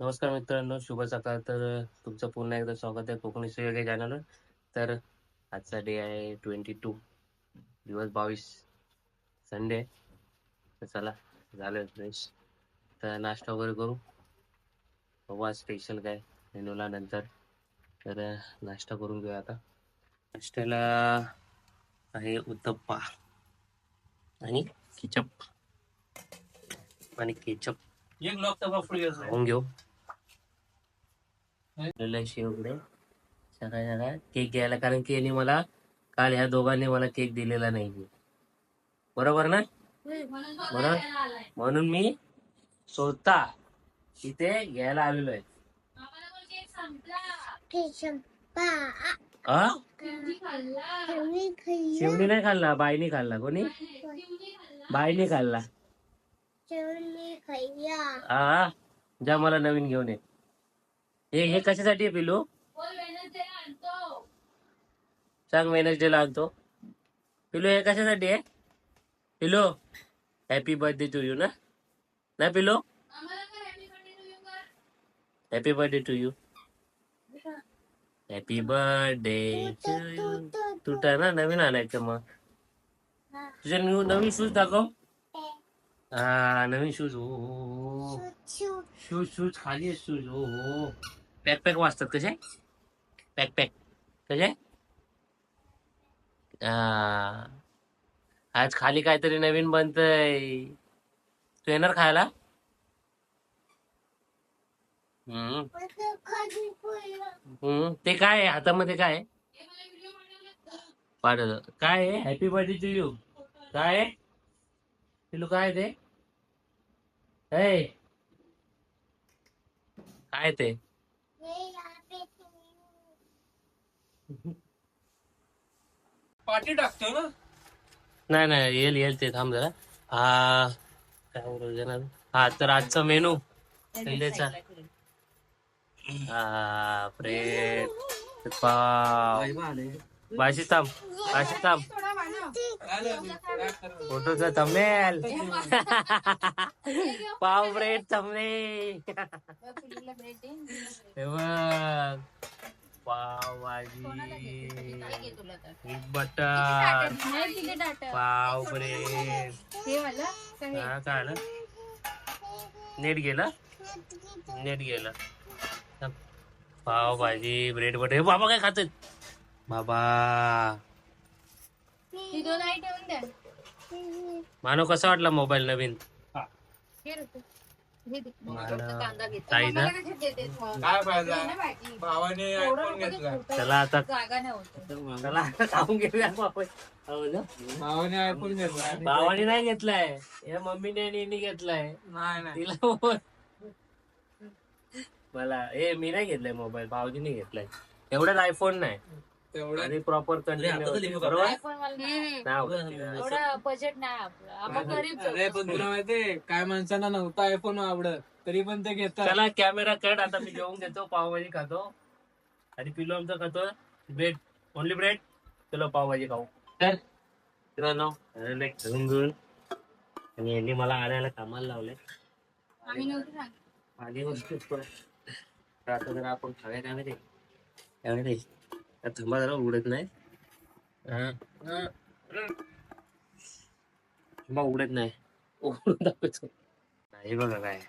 नमस्कार मित्रांनो शुभ सकाळ. तर तुमचं पुन्हा एकदा स्वागत आहे कोकणी वेगळ्या चॅनलवर तर आजचा डे आहे ट्वेंटी टू दिवस बावीस. संडे तर चला झालं फ्रेश तर नाश्ता वगैरे करू. बघू स्पेशल काय मेनूला नंतर. तर नाश्ता करून घेऊया आता. नाश्त्याला आहे उत्तप्पा आणि किचप आणि केचप घेऊ. शेवकडे. सकाळ सकाळ केक घ्यायला कारण की यांनी मला काल ह्या दोघांनी मला केक दिलेला नाही. बरोबर ना? बरोबर म्हणून मी स्वतः इथे घ्यायला आलेलो आहे. हा शिवणी नाही खाल्ला बाईने खाल्ला. कोणी? बाईने खाल्ला. हा जा मला नवीन घेऊन ये. हे हे कशासाठी आहे पिलू सांग वेनसडे ला आणतो. पिलू हे कशासाठी आहे? पिलू हॅपी बर्थडे टू यू ना? ना पिलू happy birthday to you happy birthday to you तुटा ना नवीन आणायचं मग? तुझे न्यू नवीन शूज दाखव. हा नवीन शूज. हो शूज शूज खाली शूज. हो हो पॅक पॅक वाजतात कसे? पॅक पॅक. कसे. आज खाली काहीतरी नवीन बनतय. तू येणार खायला? हम्म. हम्म. ते काय आहे? हातामध्ये काय पाठवलं काय आहे? हॅपी बर्थडे टू यू काय आहे? पिलू काय ते काय ते पाठी टाकतो ना नाही नाही येईल येईल ते थांब जरा हा काय बोलू देणार हा तर आजचा मेनू संडेचा हा ब्रेड पाव बाशी थांब बाशी थांब फोटोचा थंबनेल पाव ब्रेड थंबने हे बघ. पाव भाजी. बटर. पाव ब्रेड हा काय नेट गेला? नेट गेला. पाव भाजी ब्रेड बटर हे बाबा काय खात बाबा. मानव कसा वाटला मोबाईल नवीन? ताई ना? काय फायदा? भावाने आयफोन घेतला चला आता. जागा नव्हतं चला आता खाऊन घेऊया हो ना? भावाने आयफोन घेतला भावाने नाही घेतलाय. या मम्मीने आणि हिने घेतलाय. नाही नाही. तिला बोल. मला ए मी नाही घेतलाय मोबाईल भाऊजीने घेतलाय. एवढ्यात आयफोन नाही. आणि प्रॉपर एवढं बजेट नाही आपलं. आपण गरीब अरे पण तुला माहितीये काय माणसांना नव्हता आयफोन आवडत. तरी पण ते घेतात. चला कॅमेरा कट आता मी जेवून घेतो पावभाजी खातो. आणि पिलो आमचा खातो. ब्रेड ओनली ब्रेड चलो पावभाजी खाऊ. तर मित्रांनो आलेलं घेऊन घेऊन. आणि यांनी मला आणायला कामाला लावले. आम्ही नव्हतं सांगितलं. माझी वस्तू पण. तर आता जरा आपण खाऊया काय माहिती? काय माहिती? थांबा जरा उघडत नाही. थांबा उघडत नाही. उघडून दाखवतो. नाही बघा काय.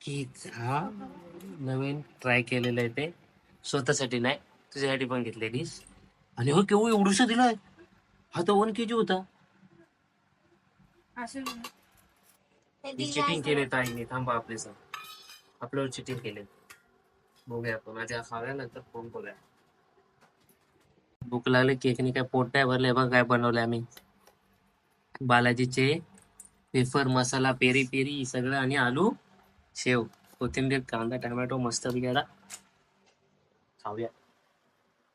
की हा नवीन ट्राय केलेलं आहे ते. स्वतःसाठी नाही तुझ्यासाठी पण घेतलेलीस आणि हो केव्हा एवढूस दिलाय. हा तर वन के जी होता चिटिंग केले ताईने थांबा आपले सर आपल्यावर चिटिंग केले. बघूया आपण. आधी खाव्या नंतर फोन करूया. भूक लागले केकने काय पोट नाही भरले बघ काय बनवलं आम्ही. बालाजीचे वेफर मसाला पेरी पेरी सगळं आणि आलू शेव कोथिंबीर कांदा टोमॅटो मस्त बिघाडा खाऊया.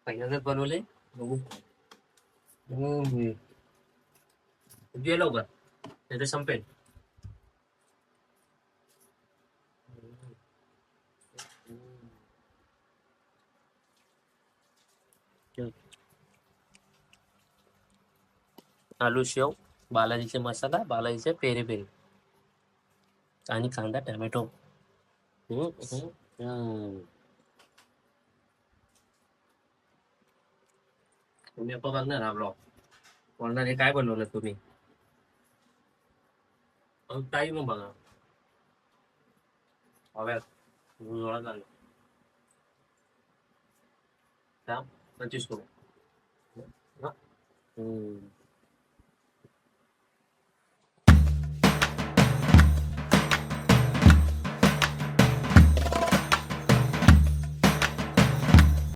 पहिल्यांदाच बनवले बघू. हम्म. दे लवकर. नाही तर संपेल. आलू शेव बालाजीचे मसाला बालाजीचे पेरी पेरी आणि कांदा टोमॅटो. तुम्ही आता बघणार हा ब्लॉग बोलणार हे काय बनवलं तुम्ही? अहो, ताई मग बघा. हव्यात जोरात लागलं त्या पंचवीस करू हम्म.